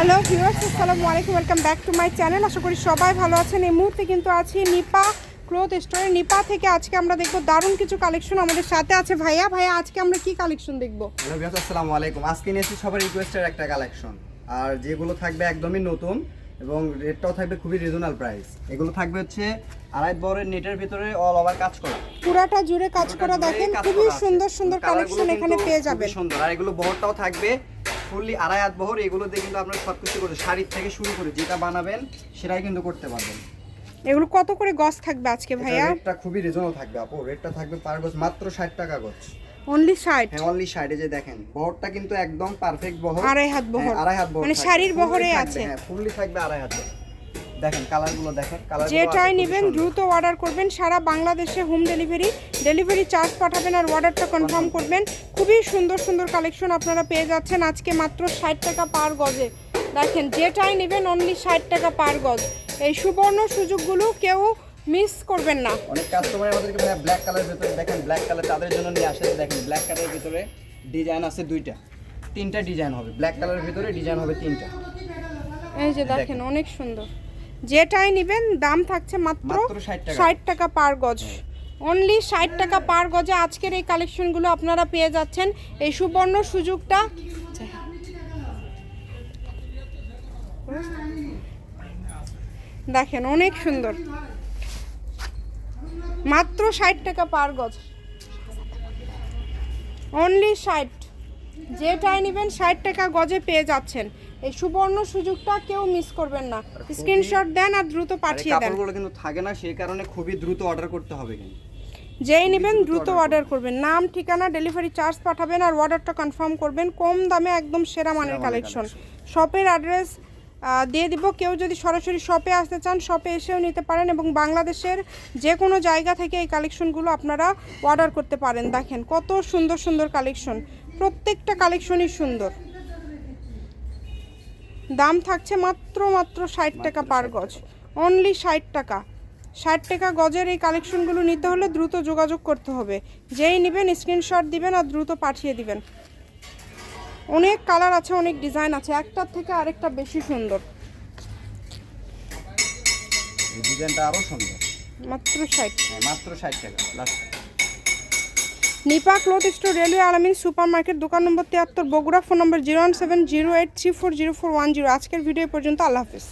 Hello viewers আসসালামু আলাইকুম welcome back to my channel আশা করি সবাই ভালো আছেন। এই মুহূর্তে কিন্তু আছি নিপা ক্লোথ স্টোরে নিপা থেকে আজকে আমরা দেখব দারুণ কিছু কালেকশন আমাদের সাথে আছে ভাইয়া। ভাইয়া আজকে আমরা কি কালেকশন দেখব? হ্যালো ভিউয়ার্স আসসালামু আলাইকুম। আজকে নিয়েছি সবার রিকোয়েস্টের একটা কালেকশন আর যেগুলো থাকবে একদমই নতুন এবং রেটটাও থাকবে খুবই রিজনাল প্রাইস এগুলো থাকবে হচ্ছে আড়াই বরের নেটের ভিতরে অল ওভার কাজ করা। পুরাটা জুড়ে কাজ করা দেখেন খুবই সুন্দর সুন্দর কালেকশন এখানে পেয়ে যাবেন। সুন্দর। আর এগুলো বহরটাও থাকবে ফুললি আড়াই হাত বহর এগুলো দিয়ে কিন্তু আপনারা সব কিছু করে শাড়ির থেকে শুরু করে যেটা বানাবেন সেটাই কিন্তু করতে পারবেন। এগুলো কত করে গজ থাকবে আজকে ভাইয়া? রেটটা খুবই রিজনেবল থাকবে আপু। রেটটা থাকবে পার গজ মাত্র 60 টাকা গজ। অনলি ষাট? হ্যাঁ অনলি সাইডে যে দেখেন বহরটা কিন্তু একদম পারফেক্ট বহর। আড়াই হাত বহর। হ্যাঁ, আড়াই হাত বহর মানে শাড়ির বহরে আছে। হ্যাঁ ফুললি থাকবে আড়াই হাত বহর। দেখেন কালারগুলো দেখেন কালার যেটাই নেবেন দ্রুত অর্ডার করবেন সারা বাংলাদেশে হোম ডেলিভারি ডেলিভারি চার্জ পাঠাবেন আর অর্ডারটা কনফার্ম করবেন। খুবই সুন্দর সুন্দর কালেকশন আপনারা পেয়ে যাচ্ছেন। আজকে মাত্র ষাট টাকা পার গজে। দেখেন যেটাই নেবেন অনলি ষাট টাকা পার গজ। এই সুবর্ণ সুযোগগুলো কেউ মিস করবেন না। অনেক কাস্টমার আমাদেরকে ভাই ব্ল্যাক কালার ভিতরে দেখেন ব্ল্যাক কালার তাদের জন্য নিয়ে আসে। দেখেন ব্ল্যাক কালারের ভিতরে ডিজাইন আছে দুইটা। তিনটা ডিজাইন হবে। ব্ল্যাক কালারের ভিতরে ডিজাইন হবে তিনটা। এই যে দেখেন। অনেক সুন্দর। যেটাই নেবেন দাম থাকছে মাত্র মাত্র 60 টাকা। ষাট টাকা পার গজ। অনলি ষাট টাকা পার গজে আজকের এই কালেকশনগুলো আপনারা পেয়ে যাচ্ছেন। এই সুবর্ণ সুযোগটা দেখেন অনেক সুন্দর। মাত্র ষাট টাকা পার গজ। অনলি ষাট। যেটাই নেবেন ষাট টাকা গজে পেয়ে যাচ্ছেন। এই সুবর্ণ সুযোগটা কেউ মিস করবেন না। স্ক্রিনশট দেন আর দ্রুত পাঠিয়ে দেন। কাপড়গুলো কিন্তু থাকে না সেই কারণে খুবই দ্রুত অর্ডার করতে হবে কিন্তু। যেই নেবেন দ্রুত অর্ডার করবেন। নাম ঠিকানা ডেলিভারি চার্জ পাঠাবেন আর অর্ডারটা কনফার্ম করবেন। কম দামে একদম সেরা মানের মানের কালেকশন শপের অ্যাড্রেস দিয়ে দিব। কেউ যদি সরাসরি শপে আসতে চান শপে এসেও নিতে পারেন এবং বাংলাদেশের যে কোনো জায়গা থেকে এই কালেকশনগুলো আপনারা অর্ডার করতে পারেন। দেখেন কত সুন্দর সুন্দর কালেকশন প্রত্যেকটা কালেকশনই সুন্দর। দাম থাকছে মাত্র মাত্র ষাট টাকা পার গজ। অনলি ষাট টাকা। ষাট টাকা গজের এই কালেকশনগুলো নিতে হলে দ্রুত যোগাযোগ করতে হবে। যেই নেবেন স্ক্রিনশট দিবেন আর দ্রুত পাঠিয়ে দিবেন। অনেক কালার আছে অনেক ডিজাইন আছে। একটার থেকে আরেকটা বেশি সুন্দর। এই ডিজাইনটা আরও সুন্দর। মাত্র ষাট। হ্যাঁ মাত্র 60 টাকা last Nipa cloth store railway Alamin super market দোকান নম্বর তিয়াত্তর, Bogura, phone number zero one seven zero eight three four zero four one zero. আজকের ভিডিও পর্যন্ত, আল্লাহ হাফিজ।